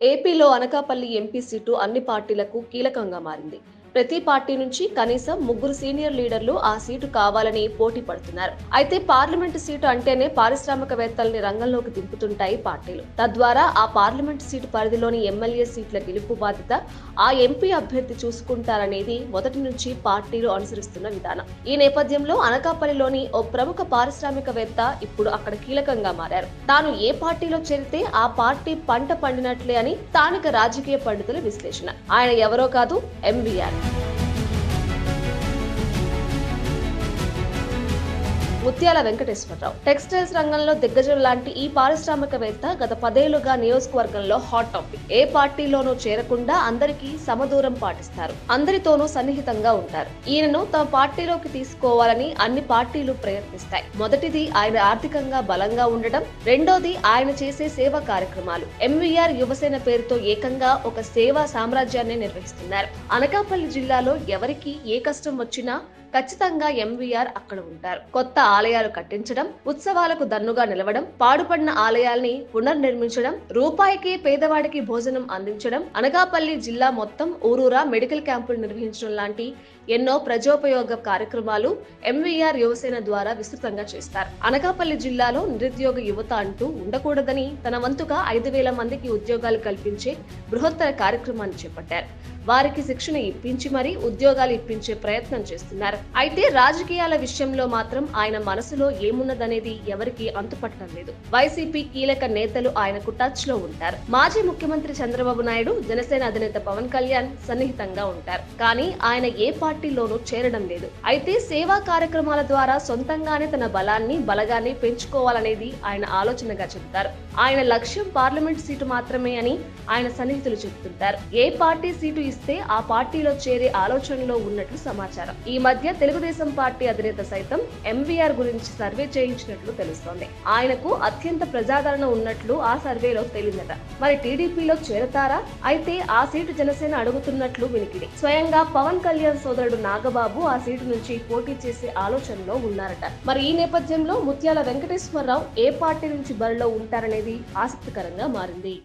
ఏపీలో Anakapalli MP seat అన్ని పార్టీలకు కీలకంగా మారింది. ప్రతి పార్టీ నుంచి కనీసం ముగ్గురు సీనియర్ లీడర్లు ఆ సీటు కావాలని పోటీ పడుతున్నారు. అయితే పార్లమెంటు సీటు అంటేనే పారిశ్రామికవేత్తల్ని రంగంలోకి దింపుతుంటాయి పార్టీలు. తద్వారా ఆ పార్లమెంట్ సీటు పరిధిలోని ఎమ్మెల్యే సీట్ల గెలుపు బాధ్యత ఆ ఎంపీ అభ్యర్థి చూసుకుంటారనేది మొదటి నుంచి పార్టీలు అనుసరిస్తున్న విధానం. ఈ నేపథ్యంలో అనకాపల్లిలోని ఓ ప్రముఖ పారిశ్రామికవేత్త ఇప్పుడు అక్కడ కీలకంగా మారారు. తాను ఏ పార్టీలో చేరితే ఆ పార్టీ పంట పండినట్లే అని స్థానిక రాజకీయ పండితుల విశ్లేషణ. ఆయన ఎవరో కాదు ఎంవీఆర్ ముత్యాల వెంకటేశ్వరరావు. టెక్స్టైల్స్ రంగంలో దిగ్గజం లాంటి ఈ పారిశ్రామికవేత్త గత పదేళ్ళుగా నియోజకవర్గంలో హాట్ టాపిక్ ఏ పార్టీలోనూ చేరకుండా అందరికీ సమదూరం పాటిస్తారు. అందరితోనూ సన్నిహితంగా ఉంటారు. ఈయనను తమ పార్టీలోకి తీసుకోవాలని అన్ని పార్టీలు ప్రయత్నిస్తాయి. మొదటిది ఆయన ఆర్థికంగా బలంగా ఉండడం రెండోది ఆయన చేసే సేవా కార్యక్రమాలు. ఎంవీఆర్ యువసేన పేరుతో ఏకంగా ఒక సేవా సామ్రాజ్యాన్ని నిర్వహిస్తున్నారు. అనకాపల్లి జిల్లాలో ఎవరికి ఏ కష్టం వచ్చినా ఖచ్చితంగా ఎంవీఆర్ అక్కడ ఉంటారు. కొత్త ఆలయాలు కట్టించడం ఉత్సవాలకు దన్నుగా నిలవడం పాడుపడిన ఆలయాల్ని పునర్నిర్మించడం రూపాయికి పేదవాడికి భోజనం అందించడం అనకాపల్లి జిల్లా మొత్తం ఊరూరా మెడికల్ క్యాంపులు నిర్వహించడం లాంటి ఎన్నో ప్రజోపయోగ కార్యక్రమాలు ఎంవీఆర్ యువసేన ద్వారా విస్తృతంగా చేస్తారు. అనకాపల్లి జిల్లాలో నిరుద్యోగ యువత అంటూ ఉండకూడదని తన వంతుగా ఐదు వేల మందికి ఉద్యోగాలు కల్పించే బృహత్తర కార్యక్రమాన్ని చేపట్టారు. వారికి శిక్షణ ఇప్పించి మరీ ఉద్యోగాలు ఇప్పించే ప్రయత్నం చేస్తున్నారు. అయితే రాజకీయాల విషయంలో మాత్రం ఆయన మనసులో ఏమున్నదనేది ఎవరికి అంతుపట్టడం లేదు. వైసీపీ కీలక నేతలు ఆయనకు టచ్లో ఉంటారు. మాజీ ముఖ్యమంత్రి చంద్రబాబు నాయుడు జనసేన అధినేత పవన్ కళ్యాణ్ సన్నిహితంగా ఉంటారు. కానీ ఆయన ఏ పార్టీలోనూ చేరడం లేదు. అయితే సేవా కార్యక్రమాల ద్వారా సొంతంగానే తన బలాన్ని బలగాన్ని పెంచుకోవాలనేది ఆయన ఆలోచనగా చెబుతారు. ఆయన లక్ష్యం పార్లమెంట్ సీటు మాత్రమే అని ఆయన సన్నిహితులు చెబుతుంటారు. ఏ పార్టీ సీటు ఇస్తే ఆ పార్టీలో చేరే ఆలోచనలో ఉన్నట్లు సమాచారం. ఈ మధ్య తెలుగుదేశం పార్టీ అధినేత సైతం ఎంవీఆర్ గురించి సర్వే చేయించినట్లు తెలుస్తోంది. ఆయనకు అత్యంత ప్రజాదరణ ఉన్నట్లు ఆ సర్వేలో తేలిందట. మరి టీడీపీలో చేరతారా? అయితే ఆ సీటు జనసేన అడుగుతున్నట్లు వినికిడి. స్వయంగా పవన్ కళ్యాణ్ సోదరుడు నాగబాబు ఆ సీటు నుంచి పోటీ చేసే ఆలోచనలో ఉన్నారట. మరి ఈ నేపథ్యంలో ముత్యాల వెంకటేశ్వరరావు ఏ పార్టీ నుంచి బరిలో ఉంటారనేది ఆసక్తికరంగా మారింది.